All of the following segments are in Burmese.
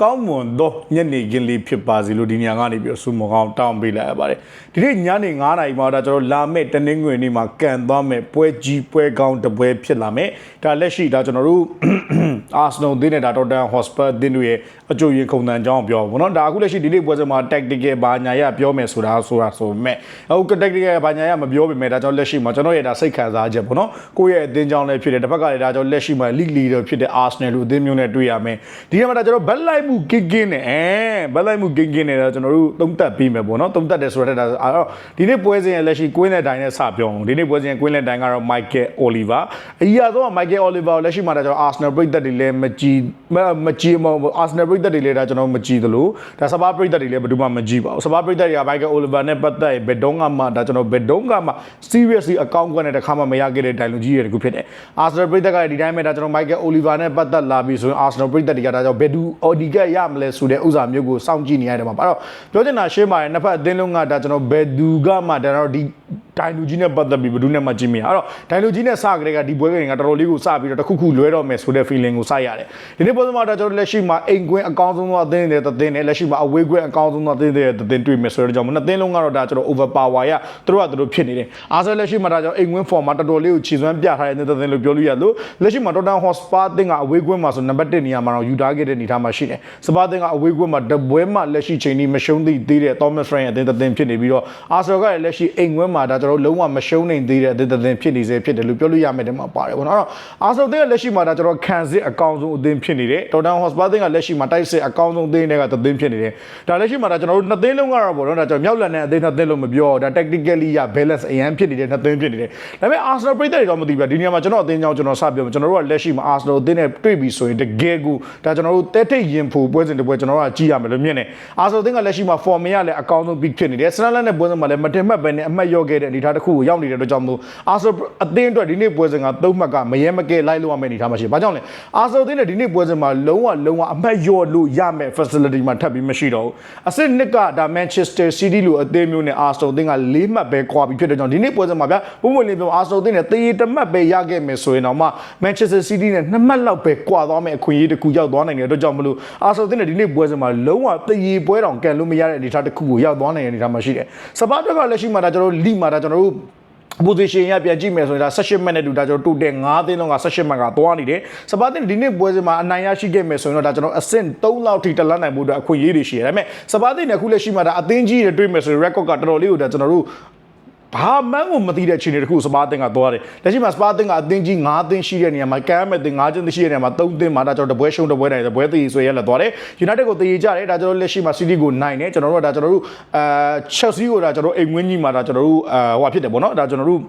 ကောင်းမွန်သောညနေခင်းလေးဖြစ်ပါစေလို့ဒီညကနေပြီးတော့ဆုမကောင်းတောင်းပေးလိုက်ရပါတယ်ဒီနေ့ညနေ9:00နာရီမှာဒါကျွန်တော်လာမယ့်တနင်္ဂနွေနေ့မှာကန်သွားမယ်ပွဲကြီးပွဲကောင်းတစ်ပွဲဖြစ်လာမယ်ဒါလက်ရှိဒါကျွန်တော်တို့ Arsenal တင်းနဲ့ဒါ Tottenham Hotspur တင်းတို့ရဲ့အကျိုးရင်ခုံတန်ကြောင်းပြောပါဘောနော်ဒါအခုလက်ရှိဒီနေ့ပွဲစဉ်မှာ tactical ဘာညာရပြောမယ်ဆိုတာဆိုတာဆိုမဲ့အခု tactical ဘာညာရမပြောပေမဲ့ဒါကြောင့်လက်ရှိမှာကျွန်တော်ရဲ့ဒါစိတ်ခံစားချက်ပေါ့နော်ကိုယ့်ရဲ့အသင်းကြောင်းလည်းဖြစ်တယ်တစ်ဖက်ကလည်းဒါကြောင့်လက်ရှိမှာ league leader ဖြစ်တဲ့ Arsenal လို့အသင်းမျိုးနဲ့တွေ့ရမယ်ဒီနေ့မှာဒါကျွန်တော်ဘက်လိုက်မှုကင်းကင်းနဲ့အဲဘက်လိုက်မှုကင်းကင်းနဲ့ဒါကျွန်တော်တို့သုံးသက်ပြီးမယ်ပေါ့နော်သုံးသက်တယ်ဆိုတော့ဒါအဲ့တော့ဒီနေ့ပွဲစဉ်ရဲ့လက်ရှိကွင်းတဲ့တိုင်းနဲ့စပြောအောင်ဒီနေ့ပွဲစဉ်ရဲ့ကွင်းတဲ့တိုင်းကတော့ Michael Oliver အကြီးအဆုံးက Michael Oliver ကိုလက်ရှိမှာဒါကျွန်တော် Arsenal ပြည်သက်တွေလည်းမကြည်မမကြည်မဟုတ် Arsenal ပြည်သက်တွေလည်းဒါကျွန်တော်မကြည်သလိုဒါစပါးပြည်သက်တွေလည်းဘယ်သူမှမကြည်ပါဘူးစပါးပြည်သက်တွေက Michael Oliver နဲ့ပတ်သက်ဘယ်တုန်းကမှဒါကျွန်တော်ဘယ်တုန်းကမှ seriously အကောင့်ကွက်နဲ့တခါမှမရခဲ့တဲ့တိုင်လူကြီးတွေတခုဖြစ်တယ် Arsenal ပြည်သက်ကဒီတိုင်းပဲဒါကျွန်တော် Michael Oliver နဲ့ပတ်သက်လာပြီဆိုရင် Arsenal ပြည်သက်တွေကဒါကြောင့်ဘယ်သူ Odegaard ရမလဲဆိုတဲ့ဥစ္စာမျိုးကိုစောင့်ကြည့်နေရတယ်မှာအဲ့တော့ပြောချင်တာရှင်းပါတယ်နှစ်ဖက်အသင်းလုံးကဒါကျွန်တော်ဘယ်သူကမှဒါတော့ဒီ တိုင်လူကြီးနဲ့ပတ်သက်ပြီးဘယ်သူနဲ့မှကြည့်မရအဲ့တော့တိုင်လူကြီးနဲ့စကြတဲ့ကဒီပွဲကင်ကတော်တော်လေးကိုစပြီးတော့တစ်ခုခုလွဲတော့မယ်ဆိုတဲ့ feeling ကိုစရတယ်ဒီနေ့ပွဲမှာဒါကျွန်တော်လက်ရှိမှာအိမ်ကွင်းအကောင်းဆုံးသောအသင်းတွေတသင်းနဲ့လက်ရှိမှာအဝေးကွင်းအကောင်းဆုံးသောအသင်းတွေတသင်းတွေ့မယ်ဆိုတော့ကြောင့်နှစ်သင်းလုံးကတော့ဒါကျွန်တော် over power ရသူတို့ကသူတို့ဖြစ်နေတယ်အားစလက်ရှိမှာဒါကြောင့်အိမ်ကွင်း form မှာတော်တော်လေးကိုခြေစွမ်းပြထားတဲ့တသင်းလို့ပြောလို့ရလို့လက်ရှိမှာ Tottenham Hotspur အသင်းကအဝေးကွင်းမှာဆိုနံပါတ်1နေရာမှာတော့ယူထားခဲ့တဲ့အနေအထားမှာရှိတယ်စပါးအသင်းကအဝေးကွင်းမှာတပွဲမှာလက်ရှိချိန်ကြီးမရှုံးသေးသေးတဲ့ Thomas Frank အသင်းတသင်းဖြစ်နေပြီးတော့ Arsenal ကလည်းလက်ရှိအိမ်ကွင်းမှာဒါကျွန်တော်လုံးဝမရှုံးနိုင်သေးတဲ့အသင်းတသင်းဖြစ်နေစေဖြစ်တယ်လို့ပြောလို့ရမယ်တဲ့မှာပါတယ်ပေါ့နော်အဲ့တော့ Arsenal အသင်းကလက်ရှိမှာဒါကျွန်တော်ခံစစ်အကောင်းဆုံးအသင်းဖြစ်နေတယ် Tottenham Hotspur အသင်းကလက်ရှိမှာတိုက်စစ်အကောင်းဆုံးအသင်းတွေကတသင်းဖြစ်နေတယ်ဒါလက်ရှိမှာဒါကျွန်တော်တို့နှစ်သင်းလုံးကတော့ပေါ့နော်ဒါကျွန်တော်မြောက်လန်တဲ့အသင်းနှစ်သင်းလုံးမပြောဒါ tactically ရ balance အရန်ဖြစ်နေတဲ့နှစ်သင်းဖြစ်နေတယ်ဒါပေမဲ့ Arsenal ပြည်သက်တွေတော့မသိဘူးဒီနေရာမှာကျွန်တော်အသင်းကြောင်းကျွန်တော်စပြောကျွန်တော်တို့ကလက်ရှိမှာ Arsenal အသင်းနဲ့တွေ့ပြီဆိုရင်တကယ်ကိုဒါကျွန်တော်တို့တဲထိတ်ရင်ဖို့ပွဲစဉ်တစ်ပွဲကျွန်တော်တို့ကကြည့်ရမယ်လို့မြင်တယ် Arsenal အသင်းကလက်ရှိမှာ form ရလည်းအကောင်းဆုံး peak ဖြစ်နေတယ် Sunderland နဲ့ပွဲစဉ်မှာလည်းမတင်မှတ်ပဲနဲ့အမှတ်ရော့ခဲ့တဲ့အနေအထားတစ်ခုကိုရောက်နေတဲ့အတွက်ကြောင့်မို့ Arsenal အသင်းအတွက်ဒီနေ့ပွဲစဉ်ကသုံးမှတ်ကမရဲမကဲလိုက်လို့ရမယ့်အနေအထားမှာရှိတယ်။ဘာကြောင့်လဲ Arsenal အသင်းနဲ့ဒီနေ့ပွဲစဉ်မှာလုံးဝလုံးဝအမှတ်ရော့လို့ရမယ့် facility မှာထပ်ပြီးမရှိတော့ဘူး။အစစ်နှစ်ကဒါ Manchester City လိုအသင်းမျိုးနဲ့ Arsenal အသင်းက၄မှတ်ပဲကွာပြီးဖြစ်တဲ့ကြောင့်ဒီနေ့ပွဲစဉ်မှာဗျပုံမှန်လေးပြော Arsenal အသင်းနဲ့တရေတစ်မှတ်ပဲရခဲ့မယ်ဆိုရင်တော့မှ Manchester City နဲ့နှစ်မှတ်လောက်ပဲကွာသွားမယ့်အခွင့်အရေးတစ်ခုရောက်သွားနိုင်တဲ့အတွက်ကြောင့်မလို့ Arsenal အသင်းနဲ့ဒီနေ့ပွဲစဉ်မှာလုံးဝတရေပွဲတောင်ကန်လို့မရတဲ့အနေအထားတစ်ခုကိုရောက်သွားနိုင်တဲ့အနေအထားမှာရှိတယ်။စပါးအတွက်ကလက်ရှိမှာဒါကျွန်တော်တို့ league မှာဒါကျွန်တော်တို့ position ရပြန်ကြည့်မယ်ဆိုရင်ဒါ18မိနစ်တူဒါကျွန်တော်တိုတယ်9သင်းလုံးက18မိနစ်ကသွားနေတယ်စပါတင်ဒီနေ့ပွဲစဉ်မှာအနိုင်ရရှိခဲ့မယ်ဆိုရင်တော့ဒါကျွန်တော်အဆင့်3လောက်ထိတက်လန်းနိုင်မှုအတွက်အခွင့်အရေးတွေရှိတယ်ဒါပေမဲ့စပါတင်နဲ့အခုလက်ရှိမှာဒါအသင်းကြီးတွေတွေ့မယ်ဆိုရင် record ကတော်တော်လေးကိုဒါကျွန်တော်တို့ ဘာမှန်းကိုမသိတဲ့ခြေနေတစ်ခုစပါးအသင်းကသွားတယ်လက်ရှိမှာစပါးအသင်းကအသင်းကြီး9သင်းရှိတဲ့နေရာမှာကမ်းမဲ့သင်း9ကျင်းရှိတဲ့နေရာမှာ3သင်းမှာဒါကျွန်တော်တပွဲရှုံးတပွဲနိုင်တပွဲသေးဆွဲရလက်သွားတယ် United ကိုတည်ကြတယ်ဒါကျွန်တော်လက်ရှိမှာ City ကိုနိုင်တယ်ကျွန်တော်တို့ကဒါကျွန်တော်တို့အဲ Chelsea ကိုဒါကျွန်တော်အိမ်ဝင်းကြီးမှာဒါကျွန်တော်တို့အဲဟိုဖြစ်တယ်ပေါ့နော်ဒါကျွန်တော်တို့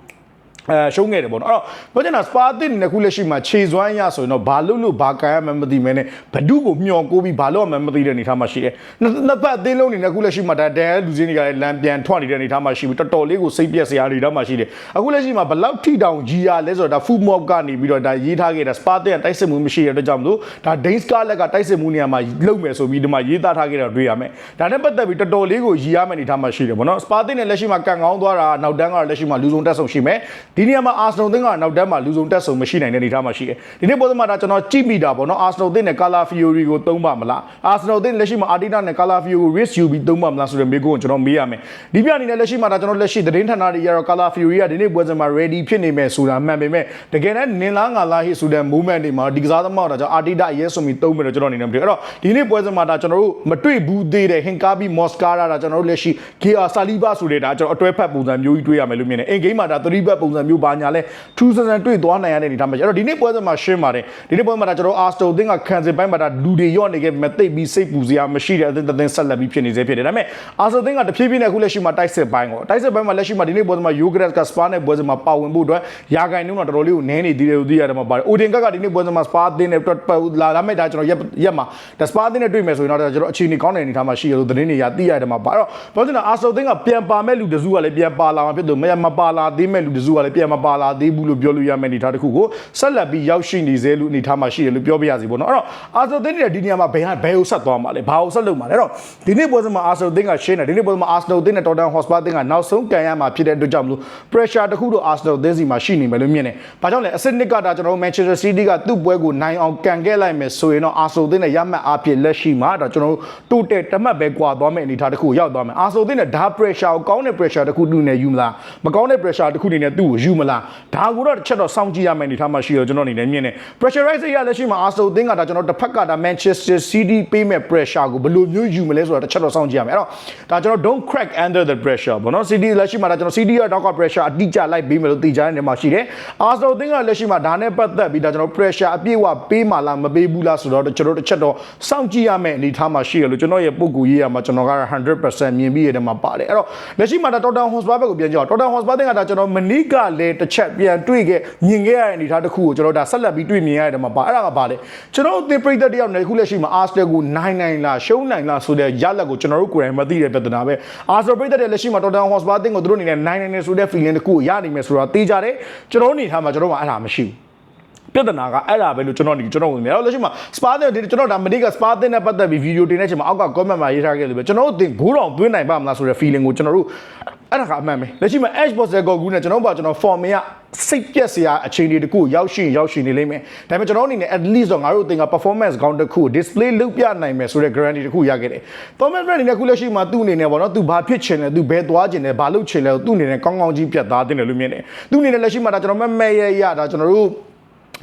အဲရှုံးခဲ့တယ်ပေါ့နော်အဲ့တော့ပြောချင်တာစပါတစ်နဲ့ခုလက်ရှိမှာခြေစွမ်းရဆိုရင်တော့ဘာလို့လို့ဘာကန်ရမှန်းမသိမဲနဲ့ဘဒုကိုမျောကိုပြီးဘာလို့ရမှန်းမသိတဲ့အနေထားမှာရှိတယ်နှစ်နှစ်ပတ်အသင်းလုံးနေနဲ့ခုလက်ရှိမှာဒါဒန်လူစင်းတွေကလည်းလမ်းပြန်ထွက်နေတဲ့အနေထားမှာရှိပြီးတော်တော်လေးကိုစိတ်ပြက်စရာအနေထားမှာရှိတယ်အခုလက်ရှိမှာဘလောက်ထိတောင်ကြီးရလဲဆိုတော့ဒါဖူမော့ကနေပြီးတော့ဒါရေးထားခဲ့တာစပါတစ်ကတိုက်စစ်မှုမရှိတဲ့အတွက်ကြောင့်မလို့ဒါဒိန်းစကာလက်ကတိုက်စစ်မှုနေရာမှာလုံမယ်ဆိုပြီးဒီမှာရေးသားထားခဲ့တာတွေ့ရမယ်ဒါနဲ့ပတ်သက်ပြီးတော်တော်လေးကိုရည်ရမယ့်အနေထားမှာရှိတယ်ပေါ့နော်စပါတစ်နဲ့လက်ရှိမှာကန်ကောင်းသွားတာနောက်တန်းကတော့လက်ရှိမှာလူဆုံးတက်ဆုံရှိမယ်ဒီနေရာမှာအာဆနယ်သင်းကနောက်တန်းမှာလူဆုံးတက်ဆုံမရှိနိုင်တဲ့အနေအထားမှာရှိတယ်ဒီနေ့ပွဲစဉ်မှာဒါကျွန်တော်ကြည့်မိတာပေါ့နော်အာဆနယ်သင်းနဲ့ကာလာဖီယိုရီကိုသုံးပါမလားအာဆနယ်သင်းလက်ရှိမှာအာတီတာနဲ့ကာလာဖီယိုကို risk ယူပြီးသုံးပါမလားဆိုတဲ့မေးခွန်းကိုကျွန်တော်မေးရမယ်ဒီပြအနေနဲ့လက်ရှိမှာဒါကျွန်တော်လက်ရှိသတင်းဌာနတွေရတော့ကာလာဖီယိုရီကဒီနေ့ပွဲစဉ်မှာ ready ဖြစ်နေမယ်ဆိုတာမှန်ပေမဲ့တကယ်တမ်းနင်လားငါလားဟိဆိုတဲ့ movement တွေမှာဒီကစားသမားတော့ကျွန်တော်အာတီတာရဲဆိုပြီးသုံးမယ်လို့ကျွန်တော်အနေနဲ့မပြောအဲ့တော့ဒီနေ့ပွဲစဉ်မှာဒါကျွန်တော်တို့မတွေ့ဘူးသေးတဲ့ဟင်ကာဘီမော့စကာရာဒါကျွန်တော်တို့လက်ရှိ KR ဆာလီဘာဆိုတဲ့ဒါကျွန်တော်အတွဲဖက်ပုံစံမျိုးကြီးတွေ့ရမယ်လို့မြင်တယ်အင်ဂိမ်းမှာဒါ3ဘက်ပုံစံမျိုးပါညာလဲထူးဆန်းဆန်းတွေ့သွားနိုင်ရတဲ့အနေအထားမှာအဲ့တော့ဒီနေ့ပွဲစဉ်မှာရှင်းပါတယ်ဒီနေ့ပွဲမှာဒါကျွန်တော်အာစတိုသင်းကခံစစ်ပိုင်းမှာဒါလူတွေရော့နေခဲ့မဲ့တိတ်ပြီးစိတ်ပူစရာမရှိတဲ့အသင်းသင်းဆက်လက်ပြီးဖြစ်နေစေဖြစ်တယ်ဒါပေမဲ့အာစတိုသင်းကတဖြည်းဖြည်းနဲ့အခုလက်ရှိမှာတိုက်စစ်ပိုင်းကိုတိုက်စစ်ပိုင်းမှာလက်ရှိမှာဒီနေ့ပွဲစဉ်မှာယိုဂရတ်ကစပါနဲ့ပွဲစဉ်မှာပါဝင်ဖို့အတွက်ရာဂိုင်နှုန်းတော့တော်တော်လေးကိုနည်းနေသေးတယ်လို့သိရတယ်မှာပါတယ်အိုဒင်ကကဒီနေ့ပွဲစဉ်မှာစပါအသင်းနဲ့လာလာမဲ့ဒါကျွန်တော်ရက်ရက်မှာဒါစပါအသင်းနဲ့တွေ့မယ်ဆိုရင်တော့ကျွန်တော်အခြေအနေကောင်းတဲ့အနေအထားမှာရှိရလို့သတင်းတွေရသိရတယ်မှာပါအဲ့တော့ပြောချင်တာအာစတိုသင်းကပြန်ပါမဲ့လူတစုကလည်းပြန်ပါလာမှာဖြစ်လို့မပါလာသေးမဲ့လူတစုကလည်းပြန်မပါလာသေးဘူးလို့ပြောလို့ရမယ့်အနေအထားတစ်ခုကိုဆက်လက်ပြီးရောက်ရှိနေသေးလို့အနေအထားမှာရှိတယ်လို့ပြောပြရစီပေါ့နော်အဲ့တော့အာဆယ်တင်းရဲ့ဒီနေရာမှာဘယ်ဟာဘယ်ကိုဆက်သွားမှာလဲဘာကိုဆက်လုပ်မှာလဲအဲ့တော့ဒီနေ့ပွဲစဉ်မှာအာဆယ်တင်းကရှင်းတယ်ဒီနေ့ပွဲစဉ်မှာအာဆယ်တင်းနဲ့တော်တန်ဟော့စပါတင်းကနောက်ဆုံးကန်ရမှာဖြစ်တဲ့အတွက်ကြောင့်မလို့ pressure တစ်ခုတော့အာဆယ်တင်းစီမှာရှိနေမယ်လို့မြင်တယ်ဘာကြောင့်လဲအစစ်နစ်ကဒါကျွန်တော်တို့ Manchester City ကသူ့ပွဲကိုနိုင်အောင်ကန်ခဲ့လိုက်မယ်ဆိုရင်တော့အာဆယ်တင်းနဲ့ရမှတ်အားဖြင့်လက်ရှိမှာဒါကျွန်တော်တို့တိုးတက်တမတ်ပဲကွာသွားမယ့်အနေအထားတစ်ခုရောက်သွားမယ်အာဆယ်တင်းနဲ့ဒါ pressure ကိုကောင်းတဲ့ pressure တစ်ခုသူ့နဲ့ယူမလားမကောင်းတဲ့ pressure တစ်ခုအနေနဲ့သူ့ကိုယူမလားဒါကိုတော့တစ်ချက်တော့စောင့်ကြည့်ရမယ့်အနေအထားမှာရှိတော့ကျွန်တော်အနေနဲ့မြင်တယ် pressurize ရလက်ရှိမှာအာဆယ်တင်းကဒါကျွန်တော်တစ်ဖက်ကဒါ Manchester City ပေးမဲ့ pressure ကိုဘယ်လိုမျိုးယူမလဲဆိုတာတစ်ချက်တော့စောင့်ကြည့်ရမယ်အဲ့တော့ဒါကျွန်တော် don't crack under the pressure ဘောနော် City လက်ရှိမှာဒါကျွန်တော် City ရဲ့ downward pressure အတိအကျလိုက်ပေးမယ်လို့သိကြတဲ့နေရာမှာရှိတယ်အာဆယ်တင်းကလက်ရှိမှာဒါနဲ့ပတ်သက်ပြီးဒါကျွန်တော် pressure အပြည့်အဝပေးမှလားမပေးဘူးလားဆိုတော့ကျွန်တော်တစ်ချက်တော့စောင့်ကြည့်ရမယ့်အနေအထားမှာရှိရလို့ကျွန်တော်ရဲ့ပုံကူရေးရမှာကျွန်တော်ကတော့100%မြင်ပြီးရတဲ့မှာပါတယ်အဲ့တော့လက်ရှိမှာဒါ Tottenham Hotspur ဘက်ကိုပြန်ကြည့်အောင် Tottenham Hotspur တင်ကဒါကျွန်တော်မနီးကလည်းတစ်ချက်ပြန်တွေ့ခဲ့မြင်ခဲ့ရတဲ့အနေအထားတစ်ခုကိုကျွန်တော်ဒါဆက်လက်ပြီးတွေ့မြင်ရတဲ့မှာပါအဲ့ဒါကဘာလဲကျွန်တော်တို့သင်ပရိသတ်တယောက်နဲ့ခုလက်ရှိမှာ Arsenal ကိုနိုင်နိုင်လားရှုံးနိုင်လားဆိုတဲ့ရလက်ကိုကျွန်တော်တို့ကိုယ်တိုင်မသိတဲ့ပြဿနာပဲ Arsenal ပရိသတ်တဲ့လက်ရှိမှာ Tottenham Hotspur တင်ကိုသူတို့အနေနဲ့နိုင်နိုင်နေဆိုတဲ့ feeling တစ်ခုကိုရနိုင်မယ်ဆိုတာသိကြတယ်ကျွန်တော်တို့အနေထားမှာကျွန်တော်တို့ကအဲ့ဒါမရှိဘူးပြဿနာကအဲ့ဒါပဲလို့ကျွန်တော်ဒီကျွန်တော်ဝင်နေတယ်။လက်ရှိမှာ Spa တဲ့ဒီကျွန်တော်ဒါမနေ့က Spa တဲ့နဲ့ပတ်သက်ပြီးဗီဒီယိုတင်တဲ့အချိန်မှာအောက်က comment မှာရေးထားခဲ့လို့ပဲကျွန်တော်တို့တင်ဂိုးတော်သွင်းနိုင်ပါမလားဆိုတဲ့ feeling ကိုကျွန်တော်တို့ အဲ့ဒါကအမှန်ပဲ။လက်ရှိမှာ Edge Boss ကောကူနဲ့ကျွန်တော်တို့ကကျွန်တော် form ရစိတ်ပြက်စရာအခြေအနေတခုရောက်ရှိရောက်ရှိနေလိမ့်မယ်။ဒါပေမဲ့ကျွန်တော်အနေနဲ့ at least တော့ငါတို့တင်က performance ကောင်းတစ်ခု display လုပ်ပြနိုင်မယ်ဆိုတဲ့ guarantee တစ်ခုရခဲ့တယ်။ Thomas Brand အနေနဲ့ခုလက်ရှိမှာသူ့အနေနဲ့ပေါ့နော်သူဘာဖြစ်ချင်လဲသူဘယ်သွားချင်လဲဘာလုပ်ချင်လဲသူ့အနေနဲ့ကောင်းကောင်းကြီးပြတ်သားတင်တယ်လို့မြင်တယ်။သူ့အနေနဲ့လက်ရှိမှာဒါကျွန်တော်မမဲရရဒါကျွန်တော်တို့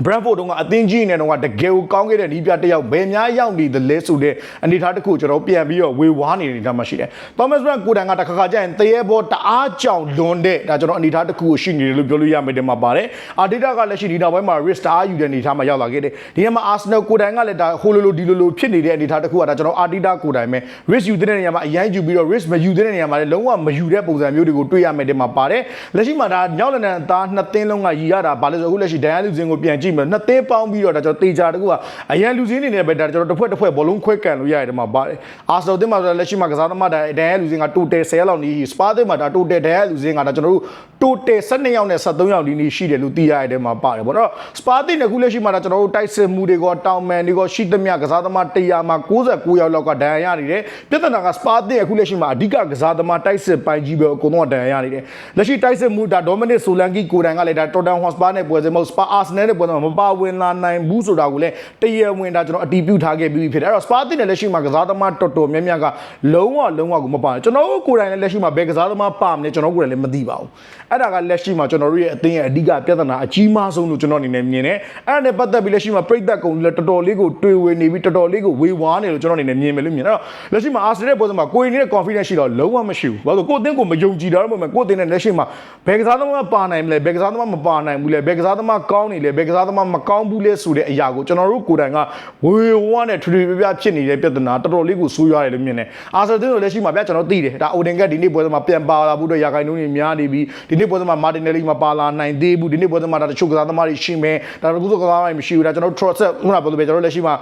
Brentford တုန်းကအသင်းကြီးနေတုန်းကတကယ်ကိုကောင်းခဲ့တဲ့နီးပြတစ်ယောက်ဘယ်များရောက်နေသလဲဆိုတဲ့အနေအထားတစ်ခုကျွန်တော်ပြန်ပြီးတော့ဝေဝါးနေတဲ့အနေအထားမှာရှိတယ်။ Thomas Brand ကိုယ်တိုင်ကတစ်ခါခါကျရင်တရေဘောတအားကြောင်လွန်တဲ့ဒါကျွန်တော်အနေအထားတစ်ခုကိုရှိနေတယ်လို့ပြောလို့ရမယ်တဲ့မှာပါတယ်။ Arteta ကလည်းရှိဒီနောက်ပိုင်းမှာ risk တအားယူတဲ့အနေအထားမှာရောက်လာခဲ့တယ်။ဒီနေ့မှာ Arsenal ကိုယ်တိုင်ကလည်းဒါဟိုလိုလိုဒီလိုလိုဖြစ်နေတဲ့အနေအထားတစ်ခုကဒါကျွန်တော် Arteta ကိုယ်တိုင်ပဲ risk ယူတဲ့နေရာမှာအရင်ယူပြီးတော့ risk မယူတဲ့နေရာမှာလည်းလုံးဝမယူတဲ့ပုံစံမျိုးတွေကိုတွေ့ရမယ်တဲ့မှာပါတယ်။လက်ရှိမှာဒါညောက်လန်အသားနှစ်သင်းလုံးကရည်ရတာဘာလဲဆိုအခုလက်ရှိဒိုင်ယာလူစင်ကိုပြန်ကြည့်မယ်နှစ်သင်းပေါင်းပြီးတော့ဒါကျွန်တော်တေချာတကူကအရန်လူစင်းနေနဲ့ပဲဒါကျွန်တော်တစ်ဖွဲ့တစ်ဖွဲ့ဘောလုံးခွဲကန်လို့ရတယ်ဒီမှာပါတယ်အာဆယ်တင်မှာဆိုလက်ရှိမှာကစားသမားဒါဒန်ရဲလူစင်းကတိုတယ်10လောက်နီးစပါတင်မှာဒါတိုတယ်ဒန်ရဲလူစင်းကဒါကျွန်တော်တို့တိုတယ်12ယောက်နဲ့73ယောက်နီးနီးရှိတယ်လို့သိရတယ်ဒီမှာပါတယ်ပေါ့နော်စပါတင်ကခုလက်ရှိမှာဒါကျွန်တော်တို့တိုက်စစ်မှုတွေကတောင်မန်တွေကရှိသမျှကစားသမား100မှာ69ယောက်လောက်ကဒန်ရရနေတယ်ပြဿနာကစပါတင်အခုလက်ရှိမှာအဓိကကစားသမားတိုက်စစ်ပိုင်းကြီးပဲအကုန်လုံးကဒန်ရရနေတယ်လက်ရှိတိုက်စစ်မှုဒါဒေါမနစ်ဆိုလန်ကီကိုယ်တိုင်ကလည်းဒါတော်တန်ဟော့စပါနဲ့ပွဲစဉ်မဟုတ်စပါအာဆနယ်နဲ့ပွဲစဉ်မပါဝင်လာနိုင်ဘူးဆိုတာကိုလည်းတရဝင်ဒါကျွန်တော်အတီးပြုထားခဲ့ပြီးဖြစ်တယ်အဲ့တော့စပါတင်နဲ့လက်ရှိမှာကစားသမားတော်တော်များများကလုံးဝလုံးဝကိုမပါဘူးကျွန်တော်တို့ကိုယ်တိုင်လည်းလက်ရှိမှာဘယ်ကစားသမားပါမလဲကျွန်တော်ကိုယ်တိုင်လည်းမသိပါဘူးအဲ့ဒါကလက်ရှိမှာကျွန်တော်တို့ရဲ့အသင်းရဲ့အဓိကပြဿနာအကြီးမားဆုံးလို့ကျွန်တော်အနေနဲ့မြင်တယ်အဲ့ဒါနဲ့ပတ်သက်ပြီးလက်ရှိမှာပြိသက်ကုံလည်းတော်တော်လေးကိုတွေ့ဝေနေပြီးတော်တော်လေးကိုဝေဝါးနေလို့ကျွန်တော်အနေနဲ့မြင်မယ်လို့မြင်တယ်အဲ့တော့လက်ရှိမှာအာဆင်နယ်ပွဲစဉ်မှာကိုယ်နေတဲ့ confidence ရှိတော့လုံးဝမရှိဘူးဘာလို့ကိုယ်အသင်းကိုမယုံကြည်တော့မှကိုယ်အသင်းနဲ့လက်ရှိမှာဘယ်ကစားသမားပါနိုင်မလဲဘယ်ကစားသမားမပါနိုင်ဘူးလဲဘယ်ကစားသမားကောင်းနေလဲဘယ်ကစားသမားမကောင်းဘူးလဲဆိုတဲ့အရာကိုကျွန်တော်တို့ကိုယ်တိုင်ကဝေဝါးနဲ့ထူထူပြပြဖြစ်နေတဲ့ပြဿနာတော်တော်လေးကိုဆိုးရွားတယ်လို့မြင်တယ်အာဆင်နယ်လက်ရှိမှာဗျကျွန်တော်သိတယ်ဒါအိုဒင်ကဒီနေ့ပွဲစဉ်မှာပြန်ပါလာဘူးတော့ရာခိုင်နှုန်းတွေများနေပြီဒီနေ့ပွဲစဉ်မှာမာတင်နယ်လီမပါလာနိုင်သေးဘူးဒီနေ့ပွဲစဉ်မှာဒါတချို့ကစားသမားတွေရှိမယ်ဒါတကူကစားသမားတွေမရှိဘူးဒါကျွန်တော် trust ခုနကပြောလို့ပဲကျွန်တော်လက်ရှိမှာ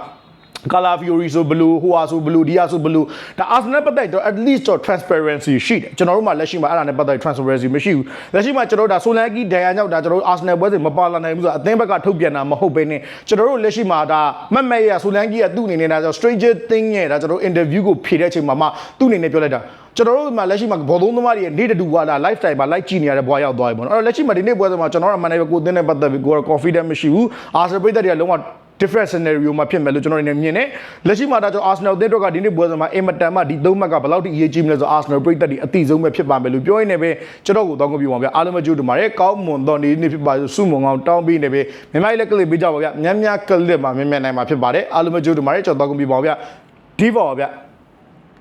ကာလာဖီယိုရီဆိုဘလူးဟိုဟာဆိုဘလူးဒီယာဆိုဘလူးဒါအာဆင်နယ်ပတ်သက်တော့ at least တော့ transparency ရှိတယ်ကျွန်တော်တို့မှလက်ရှိမှာအဲ့ဒါနဲ့ပတ်သက် transparency မရှိဘူးလက်ရှိမှာကျွန်တော်တို့ဒါဆိုလန်ကီဒန်ယာညောက်ဒါကျွန်တော်တို့အာဆင်နယ်ပွဲစဉ်မပါလာနိုင်ဘူးဆိုတော့အသင်းဘက်ကထုတ်ပြန်တာမဟုတ်ဘဲနဲ့ကျွန်တော်တို့လက်ရှိမှာဒါမက်မဲရဆိုလန်ကီကသူ့အနေနဲ့ဒါဆို stranger thing ရဲ့ဒါကျွန်တော်တို့ interview ကိုဖြေတဲ့အချိန်မှာမှသူ့အနေနဲ့ပြောလိုက်တာကျွန်တော်တို့မှာလက်ရှိမှာဘောလုံးသမားတွေရဲ့နေ့တူကလာ lifestyle မှာ like ကြည့်နေရတဲ့ဘွားရောက်သွားပြီပေါ့နော်အဲ့တော့လက်ရှိမှာဒီနေ့ပွဲစဉ်မှာကျွန်တော်တို့မှန်တယ်ပဲကိုယ်သင်းနဲ့ပတ်သက်ပြီးကိုယ်က confident မရှိဘူးအာဆင်ပြည်သက်တွေကလုံးဝ different scenario မှာဖြစ်မယ်လို့ကျွန်တော်အနေနဲ့မြင်တယ်လက်ရှိမှာဒါကျွန်တော် Arsenal အသင်းတို့ကဒီနေ့ပွဲစဉ်မှာအင်မတန်မှဒီသုံးမှတ်ကဘယ်လောက်ထိအရေးကြီးမလဲဆို Arsenal ပြည်သက်တွေအတိဆုံးပဲဖြစ်ပါမယ်လို့ပြောရင်းနဲ့ပဲကျွန်တော်ကိုတောင်းကြပြပါဗျာအားလုံးပဲကြိုးတူပါတယ်ကောင်းမွန်သောနေ့နေ့ဖြစ်ပါစုမုံအောင်တောင်းပြီးနေပဲမြန်မာလေးကလစ်ပေးကြပါဗျာများများကလစ်မှာမြင်မြင်နိုင်မှာဖြစ်ပါတယ်အားလုံးပဲကြိုးတူပါတယ်ကျွန်တော်တောင်းကြပြပါဗျာဒီပါဗျာ